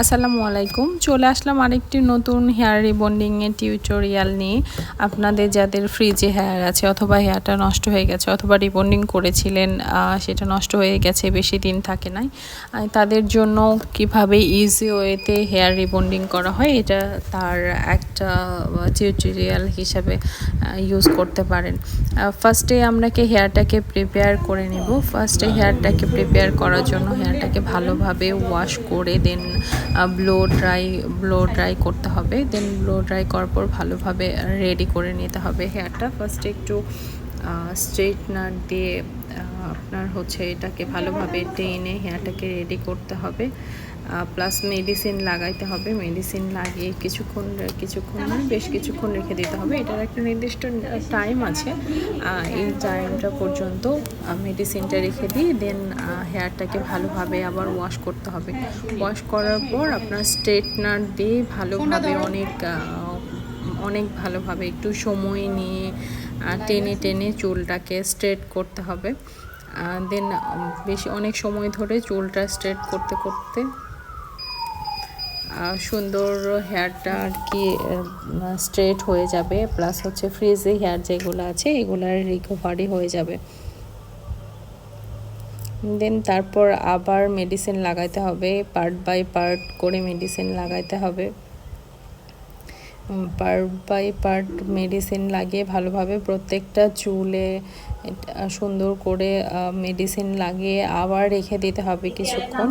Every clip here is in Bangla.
আসসালামু আলাইকুম। চলে আসলাম আরেকটি নতুন হেয়ার রিবন্ডিংয়ের টিউটোরিয়াল নিয়ে। আপনাদের যাদের ফ্রিজে হেয়ার আছে অথবা হেয়ারটা নষ্ট হয়ে গেছে অথবা রিবন্ডিং করেছিলেন সেটা নষ্ট হয়ে গেছে, বেশি দিন থাকে নাই তাদের জন্য কীভাবে ইজি ওয়েতে হেয়ার রিবন্ডিং করা হয়, এটা তার একটা টিউটোরিয়াল হিসাবে ইউজ করতে পারেন। ফার্স্টে আমরাকে হেয়ারটাকে প্রিপেয়ার করে নেব। ফার্স্টে হেয়ারটাকে প্রিপেয়ার করার জন্য হেয়ারটাকে ভালোভাবে ওয়াশ করে then blow dry blow dry করতে হবে। দেন ব্লো ড্রাই করার পর ভালোভাবে রেডি করে নিতে হবে হেয়ারটা ফার্স্টে একটু স্ট্রেটনার দিয়ে আপনার হচ্ছে এটাকে ভালোভাবে টেনে হেয়ারটাকে রেডি করতে হবে। প্লাস মেডিসিন লাগাইতে হবে। মেডিসিন লাগিয়ে কিছুক্ষণ কিছুক্ষণ মানে বেশ কিছুক্ষণ রেখে দিতে হবে। এটার একটা নির্দিষ্ট টাইম আছে। এই টাইমটা পর্যন্ত মেডিসিনটা রেখে দিই দেন হেয়ারটাকে ভালোভাবে আবার ওয়াশ করতে হবে। ওয়াশ করার পর আপনার স্ট্রেটনার দিয়ে ভালোভাবে অনেক অনেক ভালোভাবে একটু সময় নিয়ে টেনে টেনে চুলটাকে স্ট্রেট করতে হবে। দেন বেশি, অনেক সময় ধরে চুলটা স্ট্রেট করতে করতে সুন্দর হেয়ারটা আর কি স্ট্রেট হয়ে যাবে। প্লাস হচ্ছে ফ্রিজে হেয়ার যেগুলো আছে, এগুলার রিকভারি হয়ে যাবে। দেন তারপর আবার মেডিসিন লাগাইতে হবে পার্ট বাই পার্ট করে মেডিসিন লাগাইতে হবে। পার্ট বাই পার্ট মেডিসিন লাগিয়ে ভালোভাবে প্রত্যেকটা চুলে সুন্দর করে মেডিসিন লাগিয়ে আবার রেখে দিতে হবে কিছুক্ষণ।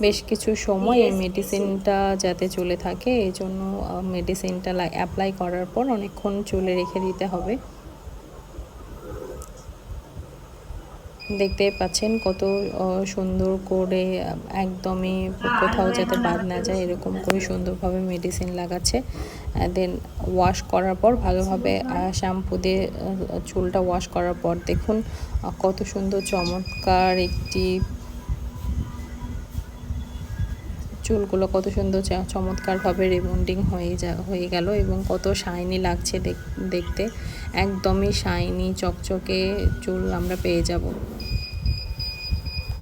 বেশ কিছু সময় এই মেডিসিনটা যাতে চলে থাকে এই জন্য মেডিসিনটা অ্যাপ্লাই করার পর অনেকক্ষণ চুলে রেখে দিতে হবে। দেখতে পাচ্ছেন কত সুন্দর করে একদমই কোথাও যাতে বাদ না যায়, এরকম করে সুন্দরভাবে মেডিসিন লাগাচ্ছে। দেন ওয়াশ করার পর ভালোভাবে শ্যাম্পু দিয়ে চুলটা ওয়াশ করার পর দেখুন কত সুন্দর চমৎকার একটি চুলগুলো কত সুন্দর চমৎকারভাবে রিবন্ডিং হয়ে যা, হয়ে গেল এবং কত শাইনি লাগছে দেখতে। একদমই শাইনি চকচকে চুল আমরা পেয়ে যাব।